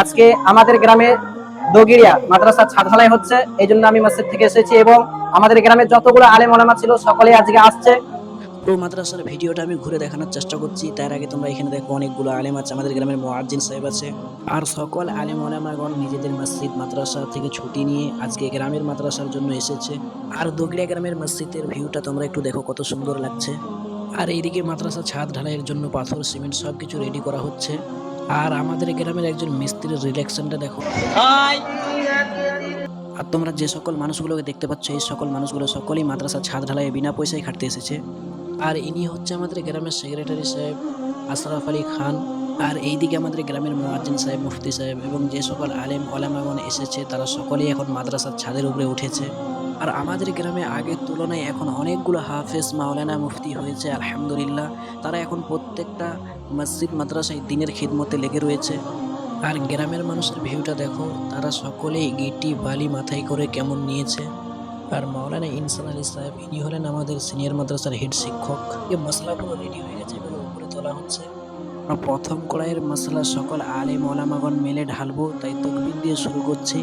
আজকে আমাদের গ্রামে দগিরিয়া মাদ্রাসা ছাদালাই হচ্ছে, এই জন্য আমি মসজিদ থেকে এসেছি এবং আমাদের গ্রামে যতগুলো আলেম ওলামা ছিল, সকলে আজকে আসছে। পুরো মাদ্রাসার ভিডিওটা আমি ঘুরে দেখানোর চেষ্টা করছি। তার আগে তোমরা এখানে দেখো অনেকগুলো আলেম আছে আমাদের গ্রামের মোয়াজ্জিন সাহেব আছে। আর সকল আলেম ওলামাগণ নিজেদের মসজিদ মাদ্রাসা থেকে ছুটি নিয়ে আজকে গ্রামের মাদ্রাসার জন্য এসেছে। আর দগড়িয়া গ্রামের মসজিদের ভিউটা তোমরা একটু দেখো কত সুন্দর লাগছে। আর এইদিকে মাদ্রাসা ছাদ ঢালাইয়ের জন্য পাথর সিমেন্ট সব কিছু রেডি করা হচ্ছে। আর আমাদের গ্রামের একজন মিস্ত্রির রিলেকশনটা দেখো। আর তোমরা যে সকল মানুষগুলোকে দেখতে পাচ্ছ এই সকল মানুষগুলো সকলেই মাদ্রাসা ছাদ ঢালাই বিনা পয়সায় খাটতে এসেছে। আর ইনি হচ্ছে আমাদের গ্রামের সেক্রেটারি সাহেব আশরাফ আলী খান। আর এইদিকে আমাদের গ্রামের মোয়াজ্জিন সাহেব, মুফতি সাহেব এবং যে সকল আলেম, ওলামাগণ এসেছে, তারা সকলেই এখন মাদ্রাসার ছাদের উপরে উঠেছে। আর আমাদের গ্রামে আগের তুলনায় এখন অনেকগুলো হাফেজ, মাওলানা, মুফতি হয়েছে, আলহামদুলিল্লাহ। তারা এখন প্রত্যেকটা মসজিদ, মাদ্রাসায় দিনের খিদমতে লেগে রয়েছে। আর গ্রামের মানুষের ভিউটা দেখো, তারা সকলেই গিটি বালি মাথায় করে কেমন নিয়েছে। আর মাওলানা ইনসান আলী সাহেব ইনি হলেন আমাদের সিনিয়র মাদ্রাসার হেড শিক্ষক। এই মশলাগুলো রেডি হয়ে গেছে এগুলো উপরে তোলা হচ্ছে। প্রথম কড়াইয়ের মশলা সকল আলেম ওলামাগণ মেলে ঢালবো, তাই তকবির দিয়ে শুরু করছি।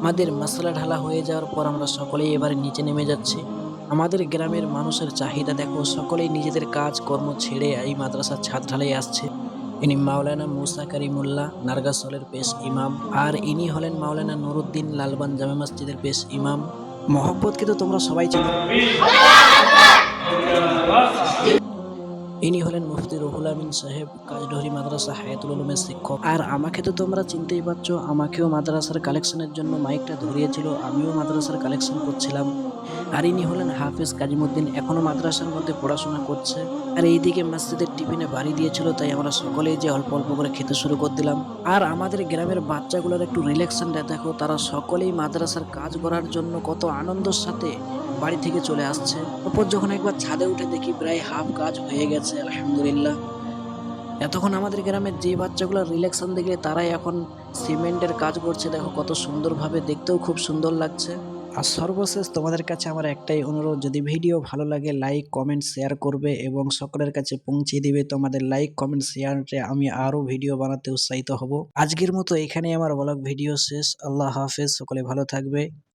আমাদের মশলা ঢালা হয়ে যাওয়ার পর আমরা সকলেই এবারে নিচে নেমে যাচ্ছি। আমাদের গ্রামের মানুষের চাহিদা দেখো, সকলেই নিজেদের কাজ, কর্ম ছেড়ে এই মাদ্রাসার ঢালাই আসছে। ইনি মাওলানা মুসা কারিমুল্লাহ নার্গাসলের পেশ ইমাম, আর ইনি হলেন মাওলানা নুরুদ্দিন লালবান জামে মসজিদের পেশ ইমাম। মোহাম্মদকে তো তোমরা সবাই চেনো। ইনি হলেন মুফতি রুহুল আমিন সাহেব, কাজডহরি মাদ্রাসা হায়াতুল উলুমের শিক্ষক। আর আমাকে তো তোমরা চিনতেই পারছ আমাকেও মাদ্রাসার কালেকশনের জন্য মাইকটা ধরিয়েছিল, আমিও মাদ্রাসার কালেকশন করছিলাম। আর ইনি হলেন হাফেজ কাজিমুদ্দিন এখনও মাদ্রাসার মধ্যে পড়াশোনা করছে। আর এইদিকে মসজিদের টিফিনে বাড়ি দিয়েছিল, তাই আমরা সকলেই যে অল্প অল্প করে খেতে শুরু করে দিলাম। আর আমাদের গ্রামের বাচ্চাগুলোর একটু রিল্যাক্সনটা দেখো তারা সকলেই মাদ্রাসার কাজ করার জন্য কত আনন্দের সাথে বাড়ি থেকে চলে আসছে। তারপর যখন একবার ছাদে উঠে দেখি প্রায় হাফ কাজ হয়ে গেছে, আলহামদুলিল্লাহ। এতক্ষণ আমাদের গ্রামের যে বাচ্চাগুলো রিল্যাক্সন দেখলে তারাই এখন সিমেন্টের কাজ করছে। দেখো কত সুন্দরভাবে দেখতেও খুব সুন্দর লাগছে। আর সর্বশেষ তোমাদের কাছে আমার একটাই অনুরোধ, যদি ভিডিও ভালো লাগে লাইক কমেন্ট শেয়ার করবে এবং সকলের কাছে পৌঁছে দিবে তোমাদের লাইক কমেন্ট শেয়ারে আমি আরও ভিডিও বানাতে উৎসাহিত হব। আজকের মতো এখানে আমার ব্লগ ভিডিও শেষ। আল্লাহ হাফেজ, সকলে ভালো থাকবে।